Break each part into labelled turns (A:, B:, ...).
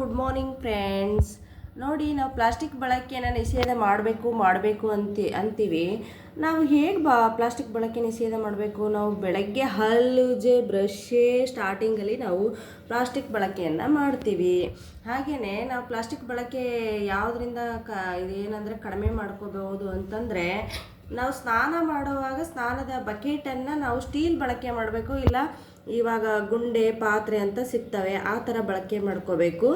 A: Good morning friends ನೋಡಿ, ನಾವು plastic ಬಳಕೆಯನ್ನು ನಿಷೇಧ ಮಾಡಬೇಕು ಮಾಡಬೇಕು ಅಂತ, ಅಂತೀವಿ. ನಾವು ಹೇಗೆ ಬಾ ಪ್ಲಾಸ್ಟಿಕ್ ಬಳಕೆ ನಿಷೇಧ ಮಾಡಬೇಕು? ನಾವು ಬೆಳಗ್ಗೆ ಹಲ್ಲುಜೆ ಬ್ರಷೇ ಸ್ಟಾರ್ಟಿಂಗಲ್ಲಿ ನಾವು ಪ್ಲಾಸ್ಟಿಕ್ ಬಳಕೆಯನ್ನು ಮಾಡ್ತೀವಿ. ಹಾಗೆಯೇ ನಾವು ಪ್ಲಾಸ್ಟಿಕ್ ಬಳಕೆ ಯಾವುದರಿಂದ ಕ ಏನಂದರೆ ಕಡಿಮೆ ಮಾಡ್ಕೋಬಹುದು ಅಂತಂದರೆ, ನಾವು ಸ್ನಾನ ಮಾಡುವಾಗ ಸ್ನಾನದ ಬಕೆಟನ್ನು ನಾವು ಸ್ಟೀಲ್ ಬಳಕೆ ಮಾಡಬೇಕು, ಇಲ್ಲ ಇವಾಗ ಗುಂಡೆ, ಪಾತ್ರೆ ಅಂತ ಸಿಗ್ತವೆ, ಆ ಥರ ಬಳಕೆ ಮಾಡ್ಕೋಬೇಕು.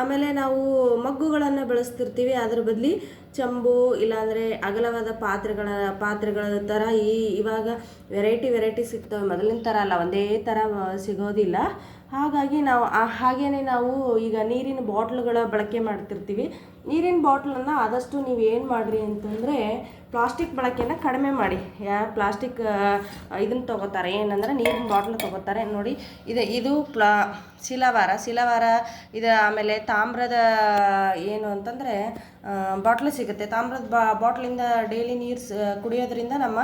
A: ಆಮೇಲೆ ನಾವು ಮಗ್ಗುಗಳನ್ನು ಬಳಸ್ತಿರ್ತೀವಿ, ಅದ್ರ ಬದಲಿ ಚಂಬು, ಇಲ್ಲಾಂದರೆ ಅಗಲವಾದ ಪಾತ್ರೆಗಳ ಪಾತ್ರೆಗಳ ಥರ ಈ ಇವಾಗ ವೆರೈಟಿ ವೆರೈಟಿ ಸಿಗ್ತವೆ. ಮೊದಲಿನ ಥರ ಅಲ್ಲ, ಒಂದೇ ಥರ ಸಿಗೋದಿಲ್ಲ. ಹಾಗಾಗಿ ನಾವು ಹಾಗೇ ನಾವು ಈಗ ನೀರಿನ ಬಾಟ್ಲುಗಳ ಬಳಕೆ ಮಾಡ್ತಿರ್ತೀವಿ. ನೀರಿನ ಬಾಟ್ಲನ್ನು ಆದಷ್ಟು ನೀವು ಏನು ಮಾಡಿರಿ ಅಂತಂದರೆ, ಪ್ಲಾಸ್ಟಿಕ್ ಬಳಕೆಯನ್ನು ಕಡಿಮೆ ಮಾಡಿ. ಯಾ ಪ್ಲಾಸ್ಟಿಕ್ ಇದನ್ನು ತೊಗೋತಾರೆ. ಏನಂದ್ರೆ ನೀರಿನ ಬಾಟ್ಲ್ ತೊಗೋತಾರೆ. ನೋಡಿ, ಇದು ಇದು ಪ್ಲಾ ಶಿಲವಾರ. ಶಿಲವಾರ, ಇದು ಆಮೇಲೆ ತಾಮ್ರದ, ಏನು ಅಂತಂದರೆ ಬಾಟ್ಲು ಸಿಗುತ್ತೆ. ತಾಮ್ರದ ಬಾ ಬಾಟ್ಲಿಂದ ಡೈಲಿ ನೀರು ಕುಡಿಯೋದ್ರಿಂದ ನಮ್ಮ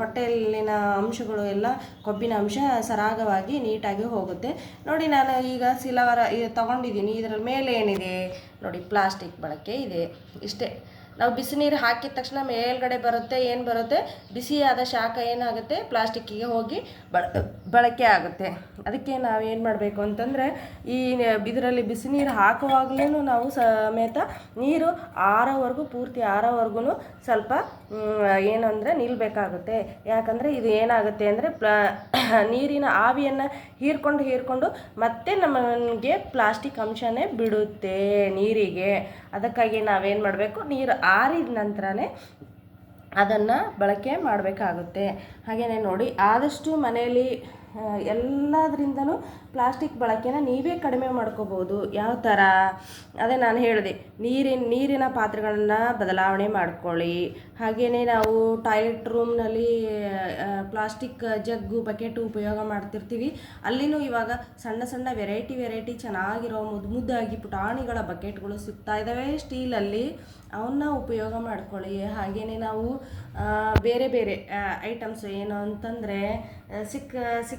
A: ಹೊಟ್ಟೆಯಲ್ಲಿನ ಅಂಶಗಳು ಎಲ್ಲ ಕೊಬ್ಬಿನ ಅಂಶ ಸರಾಗವಾಗಿ ನೀಟಾಗಿ ಹೋಗುತ್ತೆ. ನೋಡಿ, ನಾನು ಈಗ ಶಿಲಾವಾರ ತೊಗೊಂಡಿದ್ದೀನಿ. ಇದರ ಮೇಲೆ ಏನಿದೆ? ನೋಡಿ ಪ್ಲಾಸ್ಟಿಕ್ ಬಳಕೆ ಇದೆ. ಇಷ್ಟೇ. ನಾವು ಬಿಸಿ ನೀರು ಹಾಕಿದ ತಕ್ಷಣ ಮೇಲ್ಗಡೆ ಬರುತ್ತೆ, ಏನು ಬರುತ್ತೆ? ಬಿಸಿಯಾದ ಶಾಖ ಏನಾಗುತ್ತೆ? ಪ್ಲಾಸ್ಟಿಕ್ಕಿಗೆ ಹೋಗಿ ಬಳ, ಬಳಕೆ ಆಗುತ್ತೆ. ಅದಕ್ಕೆ ನಾವು ಏನು ಮಾಡಬೇಕು ಅಂತಂದರೆ, ಈ ಇದರಲ್ಲಿ ಬಿಸಿ ನೀರು ಹಾಕುವಾಗಲೂ ನಾವು ಸಮೇತ ನೀರು ಆರೋವರೆಗೂ, ಪೂರ್ತಿ ಆರೋವರೆಗೂ ಸ್ವಲ್ಪ ಏನು ಅಂದರೆ ನಿಲ್ಲಬೇಕಾಗುತ್ತೆ ಯಾಕಂದರೆ ಇದು ಏನಾಗುತ್ತೆ ಅಂದರೆ ನೀರಿನ ಆವಿಯನ್ನು ಹೀರ್ಕೊಂಡು ಹೀರ್ಕೊಂಡು ಮತ್ತೆ ನಮಗೆ ಪ್ಲಾಸ್ಟಿಕ್ ಅಂಶನೇ ಬಿಡುತ್ತೆ ನೀರಿಗೆ. ಅದಕ್ಕಾಗಿ ನಾವೇನು ಮಾಡಬೇಕು? ನೀರು ಆರಿದ ನಂತರನೇ ಅದನ್ನು ಬಳಕೆ ಮಾಡಬೇಕಾಗುತ್ತೆ. ಹಾಗೆಯೇ ನೋಡಿ ಆದಷ್ಟು ಮನೆಯಲ್ಲಿ ಎಲ್ಲದರಿಂದನೂ ಪ್ಲಾಸ್ಟಿಕ್ ಬಳಕೆನ ನೀವೇ ಕಡಿಮೆ ಮಾಡ್ಕೋಬೋದು ಯಾವ ಥರ ಅದೇ ನಾನು ಹೇಳಿದೆ, ನೀರಿನ ನೀರಿನ ಪಾತ್ರೆಗಳನ್ನು ಬದಲಾವಣೆ ಮಾಡ್ಕೊಳ್ಳಿ. ಹಾಗೆಯೇ ನಾವು ಟಾಯ್ಲೆಟ್ ರೂಮ್ನಲ್ಲಿ ಪ್ಲಾಸ್ಟಿಕ್ ಜಗ್ಗು ಬಕೆಟು ಉಪಯೋಗ ಮಾಡ್ತಿರ್ತೀವಿ. ಅಲ್ಲಿನೂ ಇವಾಗ ಸಣ್ಣ ಸಣ್ಣ ವೆರೈಟಿ ವೆರೈಟಿ ಚೆನ್ನಾಗಿರೋ ಮುದ್ದು ಮುದ್ದಾಗಿ ಪುಟಾಣಿಗಳ ಬಕೆಟ್ಗಳು ಸಿಗ್ತಾ ಇದ್ದಾವೆ ಸ್ಟೀಲಲ್ಲಿ ಅವನ್ನ ಉಪಯೋಗ ಮಾಡ್ಕೊಳ್ಳಿ. ಹಾಗೆಯೇ ನಾವು ಬೇರೆ ಬೇರೆ ಐಟಮ್ಸ್ ಏನು ಅಂತಂದರೆ ಸಿಕ್ಕ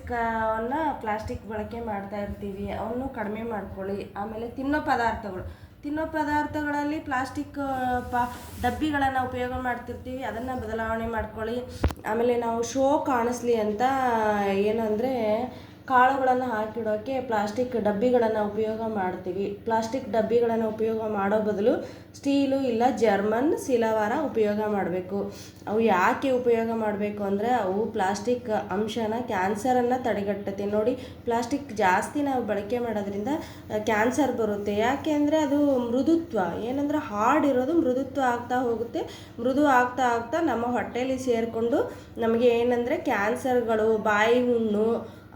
A: ಸಿಕ್ಕವನ್ನ ಪ್ಲಾಸ್ಟಿಕ್ ಬಳಕೆ ಮಾಡ್ತಾ ಇರ್ತೀವಿ, ಅವನ್ನು ಕಡಿಮೆ ಮಾಡ್ಕೊಳ್ಳಿ. ಆಮೇಲೆ ತಿನ್ನೋ ಪದಾರ್ಥಗಳು. ತಿನ್ನೋ ಪದಾರ್ಥಗಳಲ್ಲಿ ಪ್ಲಾಸ್ಟಿಕ್ ಪ, ಡಬ್ಬಿಗಳನ್ನು ಉಪಯೋಗ ಮಾಡ್ತಿರ್ತೀವಿ, ಅದನ್ನು ಬದಲಾವಣೆ ಮಾಡ್ಕೊಳ್ಳಿ. ಆಮೇಲೆ ನಾವು ಶೋ ಕಾಣಿಸ್ಲಿ ಅಂತ ಏನಂದರೆ ಕಾಳುಗಳನ್ನು ಹಾಕಿಡೋಕ್ಕೆ ಪ್ಲಾಸ್ಟಿಕ್ ಡಬ್ಬಿಗಳನ್ನು ಉಪಯೋಗ ಮಾಡ್ತೀವಿ. ಪ್ಲಾಸ್ಟಿಕ್ ಡಬ್ಬಿಗಳನ್ನು ಉಪಯೋಗ ಮಾಡೋ ಬದಲು ಸ್ಟೀಲು ಇಲ್ಲ ಜರ್ಮನ್ ಸಿಲವಾರ ಉಪಯೋಗ ಮಾಡಬೇಕು. ಅವು ಯಾಕೆ ಉಪಯೋಗ ಮಾಡಬೇಕು ಅಂದರೆ ಅವು ಪ್ಲಾಸ್ಟಿಕ್ ಅಂಶನ ಕ್ಯಾನ್ಸರನ್ನು ತಡೆಗಟ್ಟುತ್ತೆ. ನೋಡಿ ಪ್ಲಾಸ್ಟಿಕ್ ಜಾಸ್ತಿ ನಾವು ಬಳಕೆ ಮಾಡೋದ್ರಿಂದ ಕ್ಯಾನ್ಸರ್ ಬರುತ್ತೆ. ಯಾಕೆ ಅಂದರೆ ಅದು ಮೃದುತ್ವ, ಏನಂದ್ರೆ ಹಾರ್ಡ್ ಇರೋದು ಮೃದುತ್ವ ಆಗ್ತಾ ಹೋಗುತ್ತೆ. ಮೃದು ಆಗ್ತಾ ಆಗ್ತಾ ನಮ್ಮ ಹೊಟ್ಟೆಯಲ್ಲಿ ಸೇರಿಕೊಂಡು ನಮಗೆ ಏನಂದರೆ ಕ್ಯಾನ್ಸರ್ಗಳು ಬಾಯಿ ಹುಣ್ಣು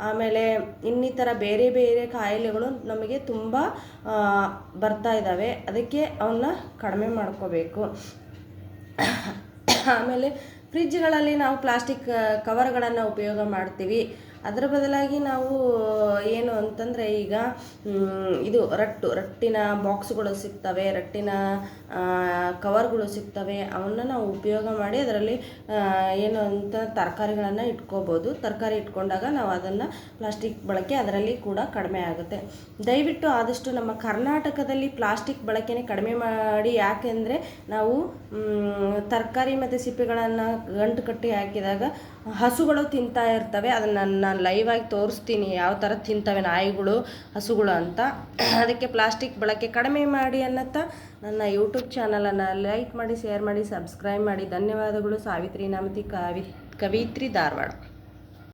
A: ಆಮೇಲೆ ಇನ್ನಿತರ ಬೇರೆ ಬೇರೆ ಕಾಯಿಲೆಗಳು ನಮಗೆ ತುಂಬ ಬರ್ತಾ ಇದ್ದಾವೆ ಅದಕ್ಕೆ ಅವನ್ನ ಕಡಿಮೆ ಮಾಡ್ಕೋಬೇಕು. ಆಮೇಲೆ ಫ್ರಿಜ್ಗಳಲ್ಲಿ ನಾವು ಪ್ಲಾಸ್ಟಿಕ್ ಕವರ್ಗಳನ್ನು ಉಪಯೋಗ ಮಾಡ್ತೀವಿ. ಅದರ ಬದಲಾಗಿ ನಾವು, ಏನು ಅಂತಂದರೆ ಈಗ ಇದು ರಟ್ಟು, ರಟ್ಟಿನ ಬಾಕ್ಸ್ಗಳು ಸಿಗ್ತವೆ, ರಟ್ಟಿನ ಕವರ್ಗಳು ಸಿಗ್ತವೆ, ಅವನ್ನ ನಾವು ಉಪಯೋಗ ಮಾಡಿ ಅದರಲ್ಲಿ ಏನು ಅಂತ ತರಕಾರಿಗಳನ್ನು ಇಟ್ಕೋಬೋದು. ತರಕಾರಿ ಇಟ್ಕೊಂಡಾಗ ನಾವು ಅದನ್ನು ಪ್ಲಾಸ್ಟಿಕ್ ಬಳಕೆ ಅದರಲ್ಲಿ ಕೂಡ ಕಡಿಮೆ ಆಗುತ್ತೆ. ದಯವಿಟ್ಟು ಆದಷ್ಟು ನಮ್ಮ ಕರ್ನಾಟಕದಲ್ಲಿ ಪ್ಲಾಸ್ಟಿಕ್ ಬಳಕೆನೇ ಕಡಿಮೆ ಮಾಡಿ, ಯಾಕೆಂದರೆ ನಾವು ತರಕಾರಿ ಮತ್ತು ಸಿಪ್ಪೆಗಳನ್ನು ಗಂಟು ಕಟ್ಟಿ ಹಾಕಿದಾಗ ಹಸುಗಳು ತಿಂತಾ ಇರ್ತವೆ. ಅದನ್ನು ನಾನು ಲೈವ್ ಆಗಿ ತೋರಿಸ್ತೀನಿ ಯಾವ ಥರ ತಿಂತವೆ ನಾಯಿಗಳು, ಹಸುಗಳು ಅಂತ. ಅದಕ್ಕೆ ಪ್ಲಾಸ್ಟಿಕ್ ಬಳಕೆ ಕಡಿಮೆ ಮಾಡಿ ಅನ್ನತ್ತಾ ನನ್ನ ಯೂಟ್ಯೂಬ್ ಚಾನಲನ್ನು ಲೈಕ್ ಮಾಡಿ ಶೇರ್ ಮಾಡಿ ಸಬ್ಸ್ಕ್ರೈಬ್ ಮಾಡಿ. ಧನ್ಯವಾದಗಳು. ಸಾವಿತ್ರಿ ನಾಮತಿ ಕವಿ, ಕವಿತ್ರಿ ಧಾರವಾಡ.